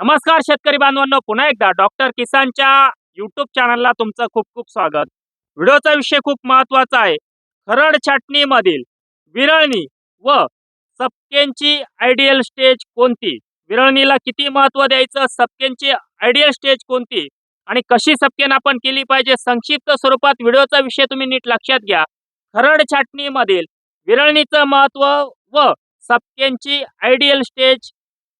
नमस्कार शेतकरी बांधवांनो. पुन्हा एकदा डॉक्टर किसानच्या युट्यूब चॅनलला तुमचं खूप खूप स्वागत. व्हिडिओचा विषय खूप महत्त्वाचा आहे. खरड छाटणीमधील विरळणी व सपकेंची आयडियल स्टेज कोणती? विरळणीला किती महत्त्व द्यायचं? सपकेंची आयडियल स्टेज कोणती? आणि कशी सपकेन आपण केली पाहिजे? संक्षिप्त स्वरूपात व्हिडिओचा विषय तुम्ही नीट लक्षात घ्या. खरड छाटणीमधील विरळणीचं महत्त्व व सपकेंची आयडियल स्टेज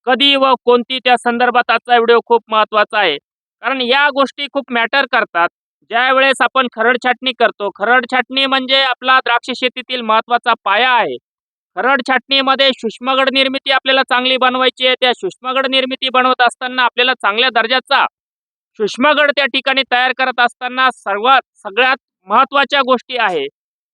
कधी व कोणती त्या संदर्भात आजचा व्हिडिओ खूप महत्त्वाचा आहे. कारण या गोष्टी खूप मॅटर करतात. ज्या वेळेस आपण खरड छाटणी करतो खरड छाटणी म्हणजे आपला द्राक्ष शेतीतील महत्त्वाचा पाया आहे. खरड छाटणीमध्ये सूक्ष्मगड निर्मिती आपल्याला चांगली बनवायची आहे त्या सूक्ष्मगड निर्मिती बनवत असताना आपल्याला चांगल्या दर्जाचा सूक्ष्मगड त्या ठिकाणी तयार करत असताना सर्वात सगळ्यात महत्त्वाच्या गोष्टी आहे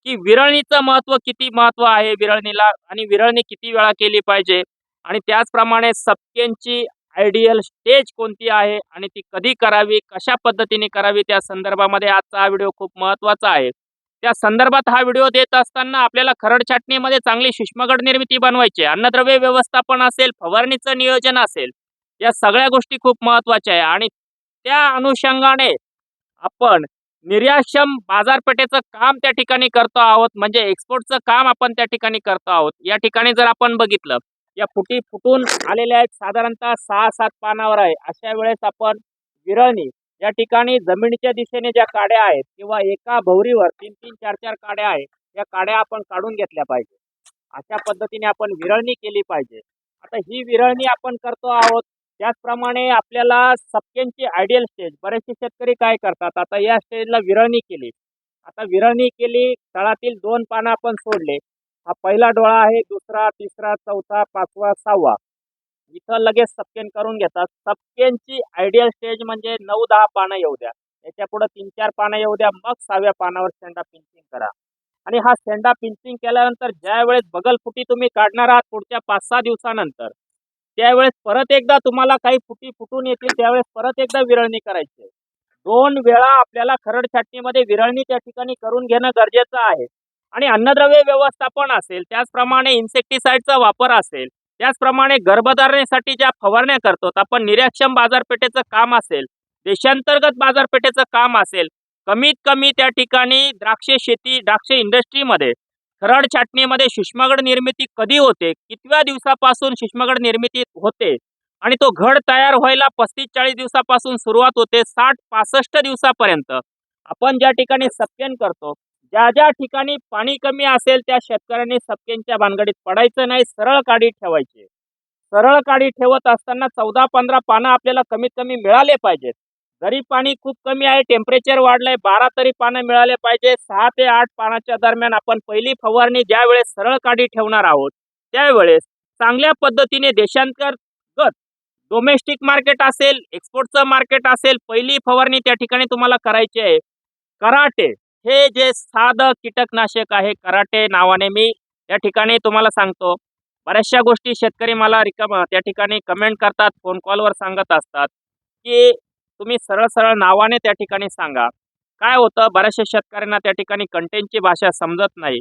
की विरळणीचं महत्त्व किती महत्त्व आहे विरळणीला आणि विरळणी किती वेळा केली पाहिजे? आणि त्याचप्रमाणे सपकेंची आयडियल स्टेज कोणती आहे आणि ती कधी करावी कशा पद्धतीने करावी त्या संदर्भामध्ये आजचा हा व्हिडिओ खूप महत्त्वाचा आहे. त्या संदर्भात हा व्हिडिओ देत असताना आपल्याला खरड छाटणीमध्ये चांगली सूक्ष्मगड निर्मिती बनवायची अन्नद्रव्य व्यवस्थापन असेल फवारणीचं नियोजन असेल या सगळ्या गोष्टी खूप महत्त्वाच्या आहे. आणि त्या अनुषंगाने आपण निर्याशम बाजारपेठेचं काम त्या ठिकाणी करतो आहोत म्हणजे एक्सपोर्टचं काम आपण त्या ठिकाणी करतो आहोत. या ठिकाणी जर आपण बघितलं या फुटी फुटून आलेल्या आहेत. साधारणतः सहा सात पानावर आहे. अशा वेळेस आपण विरळणी या ठिकाणी जमिनीच्या दिशेने ज्या काड्या आहेत किंवा एका भवरीवर तीन तीन चार चार काड्या आहेत या काड्या आपण काढून घेतल्या पाहिजे. अशा पद्धतीने आपण विरळणी केली पाहिजे. आता ही विरळणी आपण करतो आहोत त्याचप्रमाणे आपल्याला सपक्यांची आयडियल स्टेज बरेचसे शेतकरी काय करतात? आता या स्टेजला विरळणी केली. आता विरळणी केली तळातील दोन पानं आपण सोडले. हा पहिला डोळा आहे दुसरा तिसरा चौथा पाचवा सहावा. इथं लगेच सपकेन करून घेतात. सपकेनची आयडियल स्टेज म्हणजे नऊ दहा पानं येऊ द्या. याच्यापुढे तीन चार पानं येऊ द्या. मग सहाव्या पानावर शेंडा पिंचिंग करा. आणि हा शेंडा पिंचिंग केल्यानंतर ज्या वेळेस बगल फुटी तुम्ही काढणार आहात पुढच्या पाच सहा दिवसानंतर त्यावेळेस परत एकदा तुम्हाला काही फुटी फुटून येतील त्यावेळेस परत एकदा विरळणी करायची दोन वेळा आपल्याला खरड छाटणीमध्ये विरळणी त्या ठिकाणी करून घेणं गरजेचं आहे. आणि अन्नद्रव्य व्यवस्थापन असेल त्याचप्रमाणे इन्सेक्टिसाइडचा वापर असेल त्याचप्रमाणे गर्भधारणेसाठी ज्या फवारण्या करतो आपण निर्याक्षम बाजारपेठेचं काम असेल देशांतर्गत बाजारपेठेचं काम असेल कमीत कमी त्या ठिकाणी द्राक्ष शेती द्राक्ष इंडस्ट्रीमध्ये खरड छाटणीमध्ये सूक्ष्मगड निर्मिती कधी होते कितव्या दिवसापासून सूक्ष्मगड निर्मिती होते आणि तो घड तयार व्हायला पस्तीस चाळीस दिवसापासून सुरुवात होते साठ पासष्ट दिवसापर्यंत. आपण ज्या ठिकाणी सप्यन करतो ज्या ज्या ठिकाणी पाणी कमी असेल त्या शेतकऱ्यांनी सपकेंच्या भानगडीत पडायचं नाही सरळ काडी ठेवायची. सरळ काडी ठेवत असताना चौदा पंधरा पानं आपल्याला कमीत कमी मिळाले पाहिजेत. जरी पाणी खूप कमी आहे टेम्परेचर वाढलंय बारा तरी पानं मिळाले पाहिजे सहा ते आठ पानाच्या दरम्यान आपण पहिली फवारणी ज्या वेळेस सरळ काडी ठेवणार आहोत त्यावेळेस चांगल्या पद्धतीने देशांतर्गत डोमेस्टिक मार्केट असेल एक्सपोर्टचं मार्केट असेल पहिली फवारणी त्या ठिकाणी तुम्हाला करायची आहे. कराटे हे जे साधं कीटकनाशक आहे कराटे नावाने मी या ठिकाणी तुम्हाला सांगतो. बऱ्याचशा गोष्टी शेतकरी मला रिकाम त्या ठिकाणी कमेंट करतात फोन कॉलवर सांगत असतात. की तुम्ही सरळ सरळ नावाने त्या ठिकाणी सांगा. काय होतं? बऱ्याचशा शेतकऱ्यांना त्या ठिकाणी कंटेंटची भाषा समजत नाही.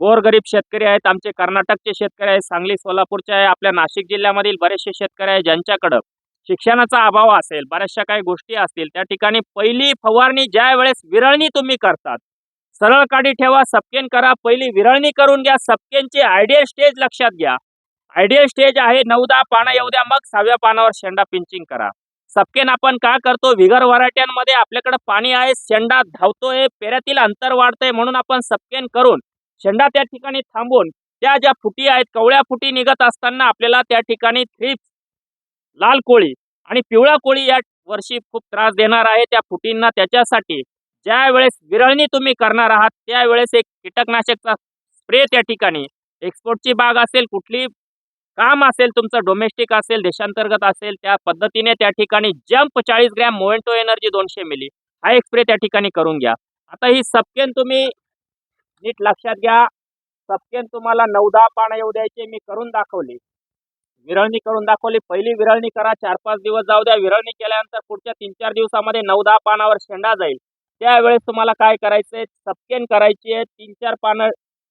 गोरगरीब शेतकरी आहेत आमचे कर्नाटकचे शेतकरी आहेत सांगली सोलापूरचे आहे आपल्या नाशिक जिल्ह्यामधील बरेचसे शेतकरी आहेत ज्यांच्याकडं शिक्षणाचा अभाव असेल बऱ्याचशा काही गोष्टी असतील त्या ठिकाणी पहिली फवारणी ज्या वेळेस विरळणी तुम्ही करतात सरळ काडी ठेवा सपकेन करा पहिली विरळणी करून घ्या सपकेनची आयडियल स्टेज लक्षात घ्या. आयडियल स्टेज आहे नऊ दहा पानं येऊ द्या मग सहाव्या पानावर शेंडा पिंचिंग करा. सपकेन आपण का करतो? विगर वराट्यांमध्ये आपल्याकडे पाणी आहे शेंडा धावतोय पेऱ्यातील अंतर वाढतंय म्हणून आपण सपकेन करून शेंडा त्या ठिकाणी थांबून त्या ज्या फुटी आहेत कवळ्या फुटी निघत असताना आपल्याला त्या ठिकाणी थ्रिप्स लाल कोळी आणि पिवळा कोळी या वर्षी खूप त्रास देणार आहे त्या फुटींना त्याच्यासाठी. ज्या वेळेस विरळणी तुम्ही करणार आहात त्यावेळेस एक कीटकनाशकचा स्प्रे त्या ठिकाणी. एक्सपोर्टची बाग असेल कुठली काम असेल तुमचं डोमेस्टिक असेल देशांतर्गत असेल त्या पद्धतीने त्या ठिकाणी जंप चाळीस ग्रॅम मोएंटो एनर्जी दोनशे मिली हा एक स्प्रे त्या ठिकाणी करून घ्या. आता ही सपकेन तुम्ही नीट लक्षात घ्या. सपकेन तुम्हाला नऊ दहा पानं येऊ द्यायचे मी करून दाखवली. विरळणी करून दाखवली. पहिली विरळणी करा चार पाच दिवस जाऊ द्या. विरळणी केल्यानंतर पुढच्या तीन चार दिवसामध्ये नऊ दहा पानावर शेंडा जाईल. त्यावेळेस तुम्हाला काय करायचंय? सपकेन करायची आहे. तीन चार पानं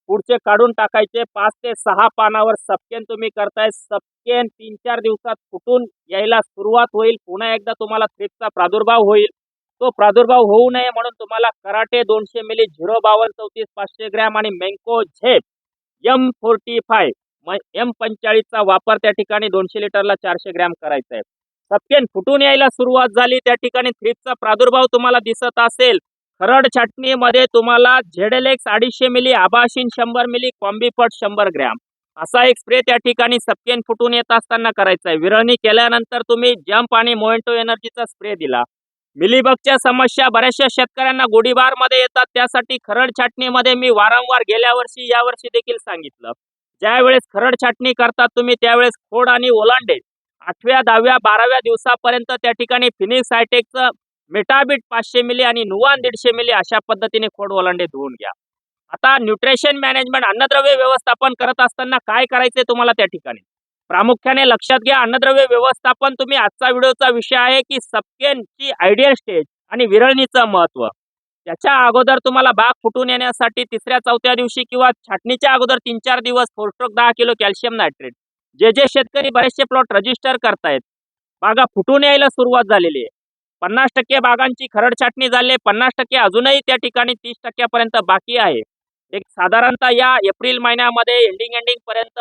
पुढचे काढून टाकायचे. पाच ते सहा पानावर सपकेन तुम्ही करताय. सपकेन तीन चार दिवसात फुटून यायला सुरुवात होईल. पुन्हा एकदा तुम्हाला थ्रिपचा प्रादुर्भाव होईल. तो प्रादुर्भाव होऊ नये म्हणून तुम्हाला कराटे दोनशे मिली झिरो बावन्न चौतीस पाचशे ग्रॅम आणि mancozeb M forty five. M पंचाळीसचा वापर त्या ठिकाणी दोनशे लिटरला चारशे ग्रॅम करायचा आहे. सपकेन फुटून यायला सुरुवात झाली. त्या ठिकाणी थ्रिप्सचा प्रादुर्भाव तुम्हाला दिसत असेल. खरड छाटणीमध्ये तुम्हाला झेडेलेक्स अडीचशे मिली आबाशिन शंभर मिली कॉम्बीपट शंभर ग्रॅम. असा एक स्प्रे त्या ठिकाणी सपकेन फुटून येत असताना करायचा आहे. विरळणी केल्यानंतर तुम्ही जम्प आणि मोएंटो एनर्जीचा स्प्रे दिला. मिलीबगच्या समस्या बऱ्याचशा शेतकऱ्यांना गोडीबारमध्ये येतात. त्यासाठी खरड छाटणीमध्ये मी वारंवार गेल्या वर्षी या वर्षी देखील सांगितलं. ज्यावेळेस खरड छाटणी करतात तुम्ही त्यावेळेस खोड आणि ओलांडे. आठव्या दहाव्या बाराव्या दिवसापर्यंत त्या ठिकाणी फिनिक्स हायटेकचं मेटाबिट पाचशे मिली आणि नुवान दीडशे मिली अशा पद्धतीने खोड ओलांडे धुवून घ्या. आता न्यूट्रिशन मॅनेजमेंट अन्नद्रव्य व्यवस्थापन करत असताना काय करायचे तुम्हाला त्या ठिकाणी? प्रामुख्याने लक्षात घ्या अन्नद्रव्य व्यवस्थापन तुम्ही आजचा व्हिडिओचा विषय आहे की सपकेनची आयडियल स्टेज आणि विरळणीचं महत्त्व त्याच्या अगोदर तुम्हाला बाग फुटून येण्यासाठी तिसऱ्या चौथ्या दिवशी किंवा छाटणीच्या अगोदर तीन चार दिवस फोरस्ट्रोक दहा किलो कॅल्शियम नायट्रेट जे जे शेतकरी बरेचसे प्लॉट रजिस्टर करतायत. बागा फुटून यायला सुरुवात झालेली आहे. पन्नास टक्के बागांची खरड छाटणी झाली आहे. पन्नास टक्के अजूनही त्या ठिकाणी तीस टक्क्यापर्यंत बाकी आहे. एक साधारणतः या एप्रिल महिन्यामध्ये एंडिंग एंडिंग पर्यंत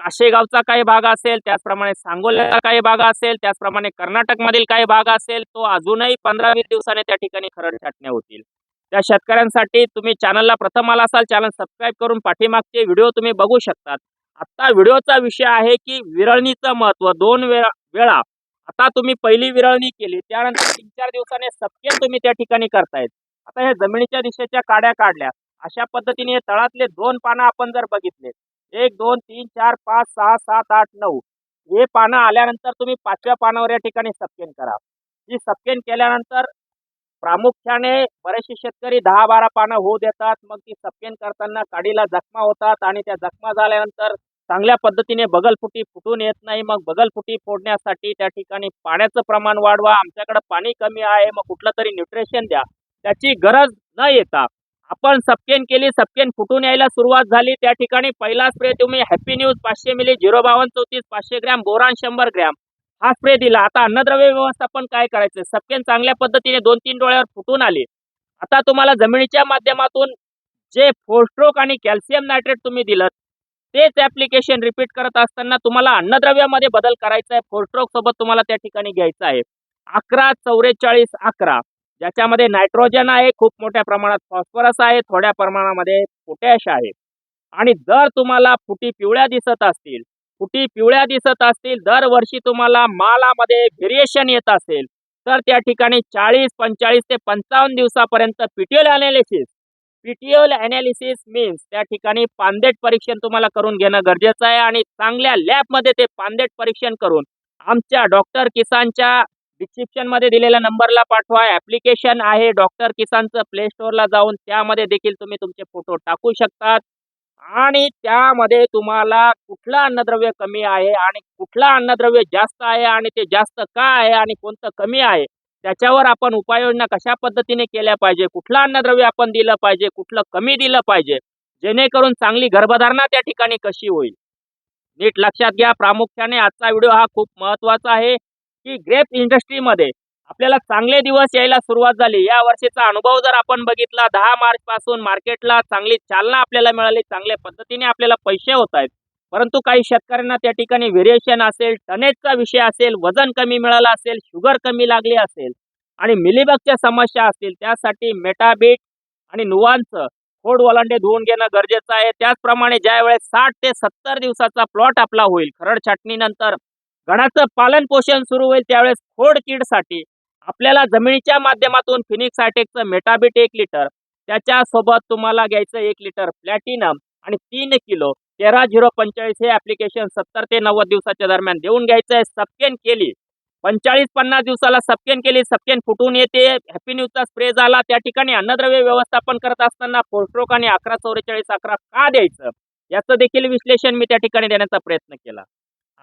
काशेगावचा काही भाग असेल त्याचप्रमाणे सांगोल्याचा काही भाग असेल त्याचप्रमाणे कर्नाटकमधील काही भाग असेल तो अजूनही पंधरा वीस दिवसाने त्या ठिकाणी खरड छाटण्या होतील. त्या शेतकऱ्यांसाठी तुम्ही चॅनलला प्रथम आला असाल चॅनल सबस्क्राईब करून पाठीमागचे व्हिडिओ तुम्ही बघू शकतात. आता व्हिडिओचा विषय आहे की विरळणीचं महत्त्व दोन वेळा वेळा. आता तुम्ही पहिली विरळणी केली त्यानंतर तीन चार दिवसाने सबके तुम्ही त्या ठिकाणी करतायत. आता हे जमिनीच्या दिशेच्या काड्या काढल्या. अशा पद्धतीने हे तळातले दोन पानं आपण जर बघितले एक दोन तीन चार पाच सहा सात आठ नऊ. हे पानं आल्यानंतर तुम्ही पाचव्या पानावर या ठिकाणी सपकेन करा. ही सपकेन केल्यानंतर प्रामुख्याने बरेचसे शेतकरी दहा बारा पानं होऊ देतात. मग ती सपकेन करताना काडीला जखमा होतात आणि त्या जखमा झाल्यानंतर चांगल्या पद्धतीने बगलफुटी फुटून येत नाही. मग बगलफुटी फोडण्यासाठी त्या ठिकाणी पाण्याचं प्रमाण वाढवा. आमच्याकडे पाणी कमी आहे. मग कुठलं तरी न्यूट्रिशन द्या. त्याची गरज न येता आपण सपकेन केली सपकेन फुटून यायला सुरुवात झाली. त्या ठिकाणी पहिला स्प्रे तुम्ही हॅपी न्यूज पाचशे मिली झिरो बावन चौतीस पाचशे ग्रॅम बोरान शंभर ग्रॅम. हा स्प्रे दिला. आता अन्नद्रव्य व्यवस्थापन काय करायचं? सपकेन चांगल्या पद्धतीने दोन तीन डोळ्यावर फुटून आले. आता तुम्हाला जमिनीच्या माध्यमातून जे फोस्ट्रोक आणि कॅल्शियम नायट्रेट तुम्ही दिलं तेच ऍप्लिकेशन रिपीट करत असताना तुम्हाला अन्नद्रव्यामध्ये बदल करायचा आहे. फोरस्ट्रोक सोबत तुम्हाला त्या ठिकाणी घ्यायचं आहे. अकरा चौवेचाळीस अकरा. ज्याच्यामध्ये नायट्रोजन आहे खूप मोठ्या प्रमाणात फॉस्फरस आहे थोड्या प्रमाणामध्ये पोटॅश आहे. आणि जर तुम्हाला फुटी पिवळ्या दिसत असतील फुटी पिवळ्या दिसत असतील दरवर्षी तुम्हाला मालामध्ये व्हेरिएशन येत असेल तर त्या ठिकाणी चाळीस पंचाळीस ते पंचावन्न दिवसापर्यंत PTL analysis PTL analysis means त्या ठिकाणी पांदेट परीक्षण तुम्हाला करून घेणं गरजेचं आहे आणि चांगल्या लॅबमध्ये ते पांदेट परीक्षण करून आमच्या डॉक्टर किसानच्या डिस्क्रिप्शनमध्ये दिलेल्या नंबरला पाठवा. ऍप्लिकेशन आहे. डॉक्टर किसानचं प्ले स्टोअरला जाऊन त्यामध्ये देखील तुम्ही तुमचे फोटो टाकू शकतात. आणि त्यामध्ये तुम्हाला कुठलं अन्नद्रव्य कमी आहे आणि कुठलं अन्नद्रव्य जास्त आहे आणि ते जास्त का आहे आणि कोणतं कमी आहे त्याच्यावर आपण उपाययोजना कशा पद्धतीने केल्या पाहिजे कुठलं अन्नद्रव्य आपण दिलं पाहिजे कुठलं कमी दिलं पाहिजे जेणेकरून चांगली गर्भधारणा त्या ठिकाणी कशी होईल. नीट लक्षात घ्या. प्रामुख्याने आजचा व्हिडिओ हा खूप महत्त्वाचा आहे. की ग्रेप इंडस्ट्रीमध्ये आपल्याला चांगले दिवस यायला सुरुवात झाली. या वर्षीचा अनुभव जर आपण बघितला दहा मार्च पासून मार्केटला चांगली चालना आपल्याला मिळाली चांगल्या पद्धतीने आपल्याला पैसे होत आहेत. परंतु काही शेतकऱ्यांना त्या ठिकाणी व्हेरिएशन असेल टनेजचा विषय असेल वजन कमी मिळालं असेल शुगर कमी लागली असेल आणि मिलीबगच्या समस्या असतील त्यासाठी मेटाबीट आणि नुवांचं खोड वलांडे धुवून घेणं गरजेचं आहे. त्याचप्रमाणे ज्या वेळेस साठ ते सत्तर दिवसाचा प्लॉट आपला होईल खरड छाटणीनंतर गणाचं पालन पोषण सुरू होईल त्यावेळेस खोड कीडसाठी. आपल्याला जमिनीच्या माध्यमातून फिनिक्स हायटेकचं मेटाबिट एक लिटर त्याच्यासोबत तुम्हाला घ्यायचं एक लिटर प्लॅटिनम आणि तीन किलो. तेरा झिरो पंचेचाळीस हे ऍप्लिकेशन सत्तर ते नव्वद दिवसाच्या दरम्यान देऊन घ्यायचं आहे सपकेन केली. पंचाळीस पन्नास दिवसाला सपकेन केली सपकेन फुटून येते. हॅपी न्यूजचा स्प्रे झाला. त्या ठिकाणी अन्नद्रव्य व्यवस्थापन करत असताना फोरस्ट्रोक आणि अकरा चौवेचाळीस अकरा का द्यायचं? याचं देखील विश्लेषण मी त्या ठिकाणी देण्याचा प्रयत्न केला.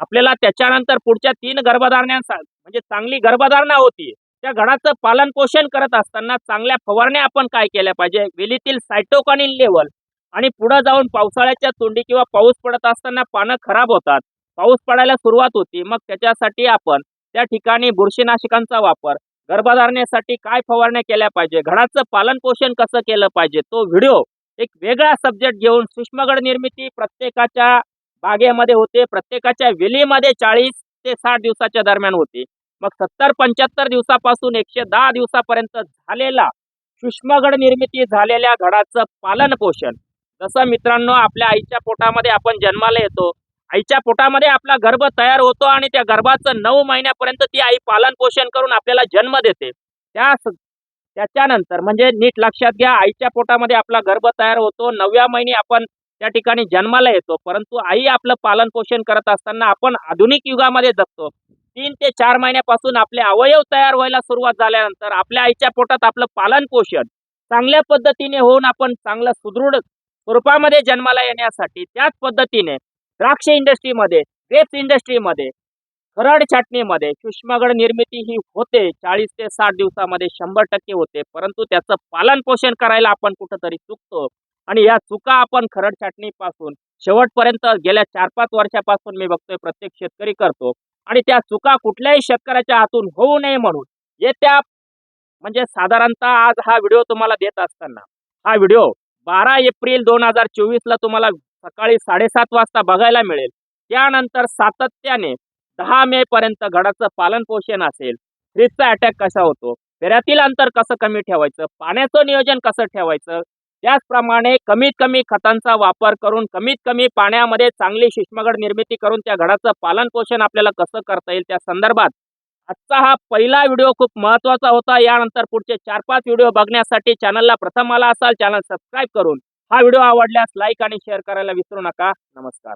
आपल्याला त्याच्यानंतर पुढच्या तीन गर्भधारण्यांचा म्हणजे चांगली गर्भधारणा होती त्या घडाचं पालन पोषण करत असताना चांगल्या फवारण्या आपण काय केल्या पाहिजे? वेलीतील सायटोकॉनिन लेवल आणि पुढे जाऊन पावसाळ्याच्या तोंडी किंवा पाऊस पडत असताना पानं खराब होतात पाऊस पडायला सुरुवात होती मग त्याच्यासाठी आपण त्या ठिकाणी बुरशीनाशकांचा वापर गर्भधारणेसाठी काय फवारण्या केल्या पाहिजे? घडाचं पालन पोषण कसं केलं पाहिजे? तो व्हिडिओ एक वेगळा सब्जेक्ट घेऊन सूक्ष्मगड निर्मिती प्रत्येकाच्या बागेमध्ये होते. प्रत्येकाच्या वेलीमध्ये चाळीस ते साठ दिवसाच्या दरम्यान होते. मग सत्तर पंच्याहत्तर दिवसापासून एकशे दहा दिवसापर्यंत झालेला सूक्ष्मगड निर्मिती झालेल्या घडाचं पालन पोषण जसं मित्रांनो आपल्या आईच्या पोटामध्ये आपण जन्माला येतो. आईच्या पोटामध्ये आपला गर्भ तयार होतो आणि त्या गर्भाचं नऊ महिन्यापर्यंत ती आई पालन पोषण करून आपल्याला जन्म देते. त्या त्याच्यानंतर म्हणजे नीट लक्षात घ्या आईच्या पोटामध्ये आपला गर्भ तयार होतो. नवव्या महिने आपण त्या ठिकाणी जन्माला येतो. परंतु आई आपलं पालन पोषण करत असताना आपण आधुनिक युगामध्ये जगतो. तीन ते चार महिन्यापासून आपले अवयव तयार व्हायला सुरुवात झाल्यानंतर आपल्या आईच्या पोटात आपलं पालन पोषण चांगल्या पद्धतीने होऊन आपण चांगलं सुदृढ स्वरूपामध्ये जन्माला येण्यासाठी त्याच पद्धतीने द्राक्ष इंडस्ट्रीमध्ये ग्रेप्स इंडस्ट्रीमध्ये खरड छाटणीमध्ये सूक्ष्मगड निर्मिती ही होते. चाळीस ते साठ दिवसामध्ये शंभर टक्के होते. परंतु त्याचं पालन पोषण करायला आपण कुठंतरी चुकतो. आणि या चुका आपण खरड छाटणीपासून शेवटपर्यंत गेल्या चार पाच वर्षापासून मी बघतोय प्रत्येक शेतकरी करतो. आणि त्या चुका कुठल्याही शेतकऱ्याच्या हातून होऊ नये म्हणून येत्या म्हणजे साधारणतः आज हा व्हिडिओ तुम्हाला देत असताना हा व्हिडिओ बारा एप्रिल दोन हजार चोवीसला तुम्हाला सकाळी साडेसात वाजता बघायला मिळेल. त्यानंतर सातत्याने दहा मे पर्यंत घडाचं पालन पोषण असेल. फ्रीजचा अटॅक कसा होतो? फेऱ्यातील अंतर कसं कमी ठेवायचं? पाण्याचं नियोजन कसं ठेवायचं? त्याचप्रमाणे कमीत कमी खतांचा वापर करून कमीत कमी पाण्यामध्ये चांगली शिष्मगड निर्मिती करून त्या घडाचं पालन पोषण आपल्याला कसं करता येईल त्या संदर्भात आजचा हा पहिला व्हिडिओ खूप महत्त्वाचा होता. यानंतर पुढचे चार पाच व्हिडिओ बघण्यासाठी चॅनलला प्रथम आला असाल चॅनल सबस्क्राईब करून हा व्हिडिओ आवडल्यास लाईक आणि शेअर करायला विसरू नका. नमस्कार.